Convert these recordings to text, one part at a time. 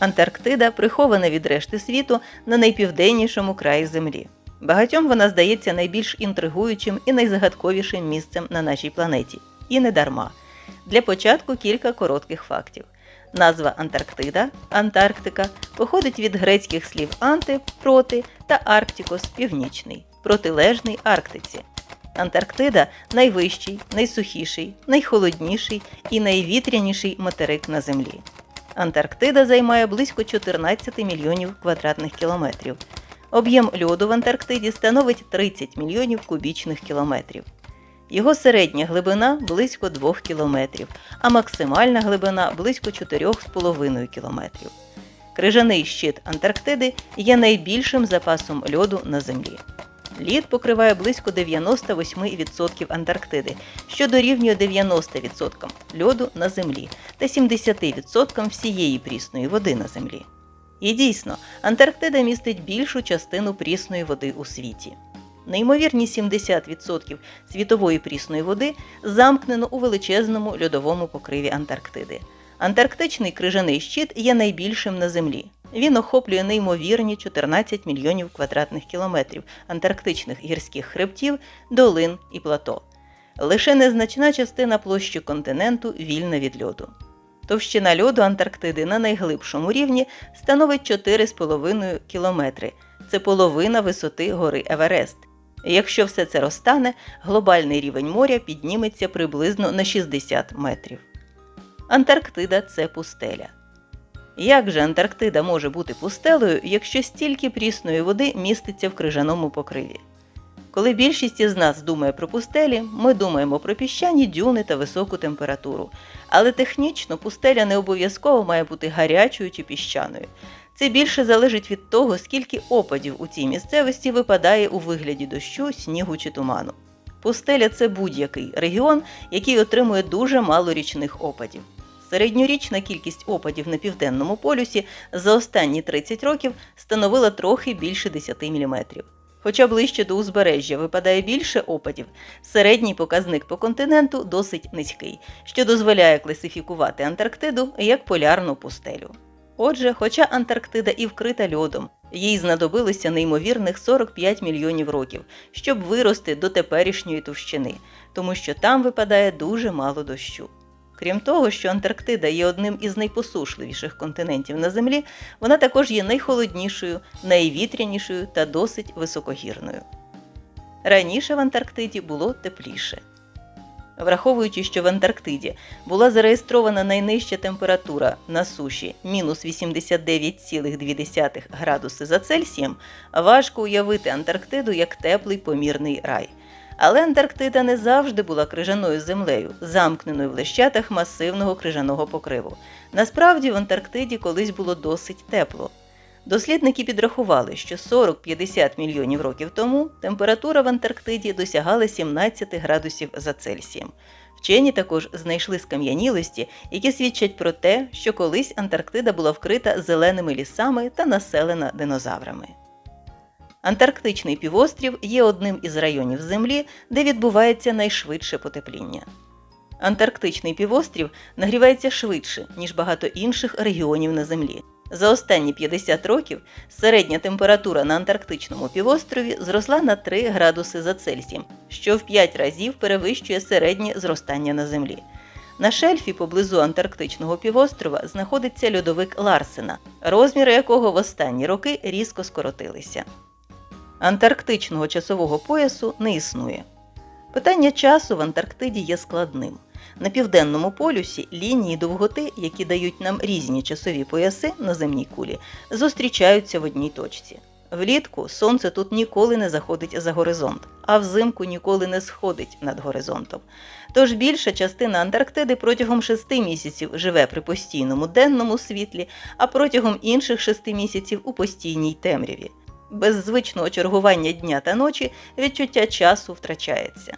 Антарктида прихована від решти світу на найпівденнішому краї Землі. Багатьом вона здається найбільш інтригуючим і найзагадковішим місцем на нашій планеті. І не дарма. Для початку кілька коротких фактів. Назва Антарктида, Антарктика, походить від грецьких слів анти проти та Арктикос північний, протилежний Арктиці. Антарктида найвищий, найсухіший, найхолодніший і найвітряніший материк на Землі. Антарктида займає близько 14 мільйонів квадратних кілометрів. Об'єм льоду в Антарктиді становить 30 мільйонів кубічних кілометрів. Його середня глибина близько 2 кілометрів, а максимальна глибина близько 4,5 кілометрів. Крижаний щит Антарктиди є найбільшим запасом льоду на Землі. Лід покриває близько 98% Антарктиди, що дорівнює 90% льоду на Землі та 70% всієї прісної води на Землі. І дійсно, Антарктида містить більшу частину прісної води у світі. Неймовірні 70% світової прісної води замкнено у величезному льодовому покриві Антарктиди. Антарктичний крижаний щит є найбільшим на Землі. Він охоплює неймовірні 14 мільйонів квадратних кілометрів антарктичних гірських хребтів, долин і плато. Лише незначна частина площі континенту вільна від льоду. Товщина льоду Антарктиди на найглибшому рівні становить 4,5 кілометри. Це половина висоти гори Еверест. Якщо все це розтане, глобальний рівень моря підніметься приблизно на 60 метрів. Антарктида це пустеля. Як же Антарктида може бути пустелею, якщо стільки прісної води міститься в крижаному покриві? Коли більшість із нас думає про пустелі, ми думаємо про піщані дюни та високу температуру. Але технічно пустеля не обов'язково має бути гарячою чи піщаною. Це більше залежить від того, скільки опадів у цій місцевості випадає у вигляді дощу, снігу чи туману. Пустеля це будь-який регіон, який отримує дуже мало річних опадів. Середньорічна кількість опадів на південному полюсі за останні 30 років становила трохи більше 10 мм. Хоча ближче до узбережжя випадає більше опадів, середній показник по континенту досить низький, що дозволяє класифікувати Антарктиду як полярну пустелю. Отже, хоча Антарктида і вкрита льодом, їй знадобилося неймовірних 45 мільйонів років, щоб вирости до теперішньої товщини, тому що там випадає дуже мало дощу. Крім того, що Антарктида є одним із найпосушливіших континентів на Землі, вона також є найхолоднішою, найвітрянішою та досить високогірною. Раніше в Антарктиді було тепліше. Враховуючи, що в Антарктиді була зареєстрована найнижча температура на суші мінус 89,2 градуси за Цельсієм, важко уявити Антарктиду як теплий помірний рай. Але Антарктида не завжди була крижаною землею, замкненою в лещатах масивного крижаного покриву. Насправді в Антарктиді колись було досить тепло. Дослідники підрахували, що 40-50 мільйонів років тому температура в Антарктиді досягала 17 градусів за Цельсієм. Вчені також знайшли скам'янілості, які свідчать про те, що колись Антарктида була вкрита зеленими лісами та населена динозаврами. Антарктичний півострів є одним із районів Землі, де відбувається найшвидше потепління. Антарктичний півострів нагрівається швидше, ніж багато інших регіонів на Землі. За останні 50 років середня температура на Антарктичному півострові зросла на 3 градуси за Цельсієм, що в 5 разів перевищує середнє зростання на Землі. На шельфі поблизу Антарктичного півострова знаходиться льодовик Ларсена, розміри якого в останні роки різко скоротилися. Антарктичного часового поясу не існує. Питання часу в Антарктиді є складним. На південному полюсі лінії довготи, які дають нам різні часові пояси на земній кулі, зустрічаються в одній точці. Влітку сонце тут ніколи не заходить за горизонт, а взимку ніколи не сходить над горизонтом. Тож більша частина Антарктиди протягом шести місяців живе при постійному денному світлі, а протягом інших шести місяців у постійній темряві. Без звичного чергування дня та ночі відчуття часу втрачається.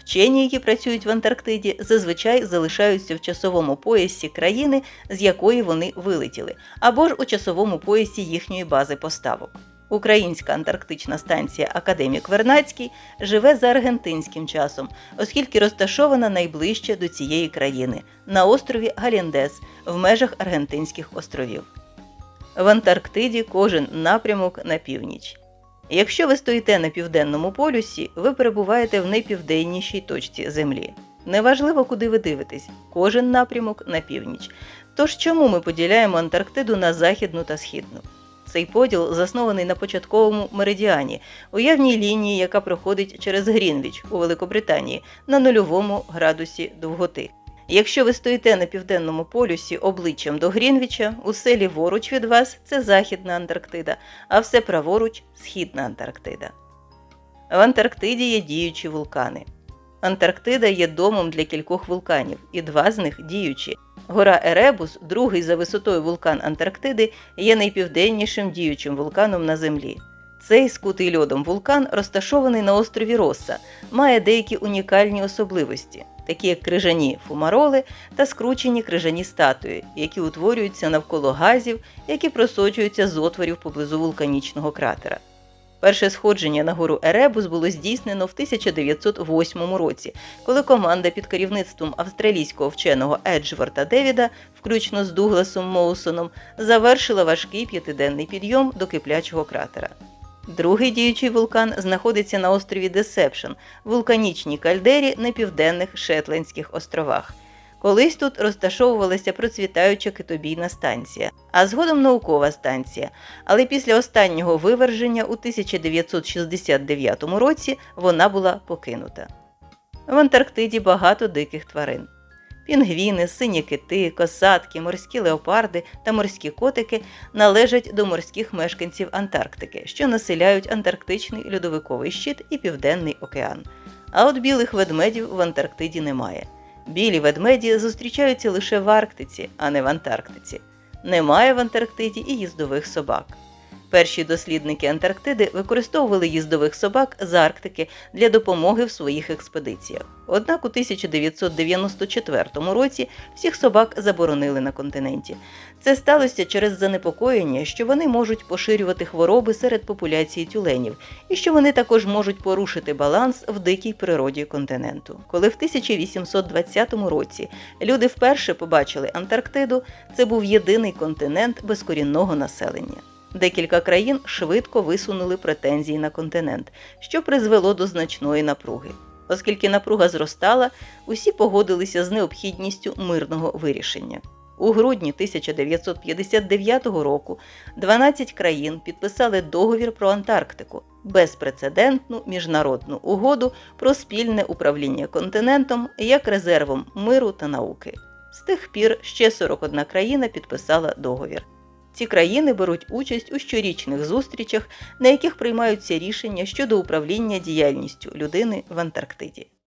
Вчені, які працюють в Антарктиді, зазвичай залишаються в часовому поясі країни, з якої вони вилетіли, або ж у часовому поясі їхньої бази поставок. Українська антарктична станція Академік Вернацький живе за аргентинським часом, оскільки розташована найближче до цієї країни на острові Галіндес в межах Аргентинських островів. В Антарктиді кожен напрямок на північ. Якщо ви стоїте на південному полюсі, ви перебуваєте в найпівденнішій точці Землі. Неважливо, куди ви дивитесь, кожен напрямок на північ. Тож чому ми поділяємо Антарктиду на західну та східну? Цей поділ заснований на початковому меридіані, уявній лінії, яка проходить через Грінвіч у Великобританії на нульовому градусі довготи. Якщо ви стоїте на південному полюсі обличчям до Грінвіча, усе ліворуч від вас це Західна Антарктида, а все праворуч Східна Антарктида. В Антарктиді є діючі вулкани. Антарктида є домом для кількох вулканів, і два з них діючі. Гора Еребус, другий за висотою вулкан Антарктиди, є найпівденнішим діючим вулканом на Землі. Цей скутий льодом вулкан розташований на острові Росса, має деякі унікальні особливості, такі як крижані фумароли та скручені крижані статуї, які утворюються навколо газів, які просочуються з отворів поблизу вулканічного кратера. Перше сходження на гору Еребус було здійснено в 1908 році, коли команда під керівництвом австралійського вченого Еджворта Девіда, включно з Дугласом Моусоном, завершила важкий п'ятиденний підйом до киплячого кратера. Другий діючий вулкан знаходиться на острові Десепшн, вулканічній кальдері на південних Шетландських островах. Колись тут розташовувалася процвітаюча китобійна станція, а згодом наукова станція. Але після останнього виверження у 1969 році вона була покинута. В Антарктиді багато диких тварин. Пінгвіни, сині кити, косатки, морські леопарди та морські котики належать до морських мешканців Антарктики, що населяють Антарктичний льодовиковий щит і Південний океан. А от білих ведмедів в Антарктиді немає. Білі ведмеді зустрічаються лише в Арктиці, а не в Антарктиці. Немає в Антарктиді і їздових собак. Перші дослідники Антарктиди використовували їздових собак з Арктики для допомоги в своїх експедиціях. Однак у 1994 році всіх собак заборонили на континенті. Це сталося через занепокоєння, що вони можуть поширювати хвороби серед популяції тюленів, і що вони також можуть порушити баланс в дикій природі континенту. Коли в 1820 році люди вперше побачили Антарктиду, це був єдиний континент без корінного населення. Декілька країн швидко висунули претензії на континент, що призвело до значної напруги. Оскільки напруга зростала, усі погодилися з необхідністю мирного вирішення. У грудні 1959 року 12 країн підписали договір про Антарктику, безпрецедентну міжнародну угоду про спільне управління континентом як резервом миру та науки. З тих пір ще 41 країна підписала договір. Ці країни беруть участь у щорічних зустрічах, на яких приймаються рішення щодо управління діяльністю людини в Антарктиді.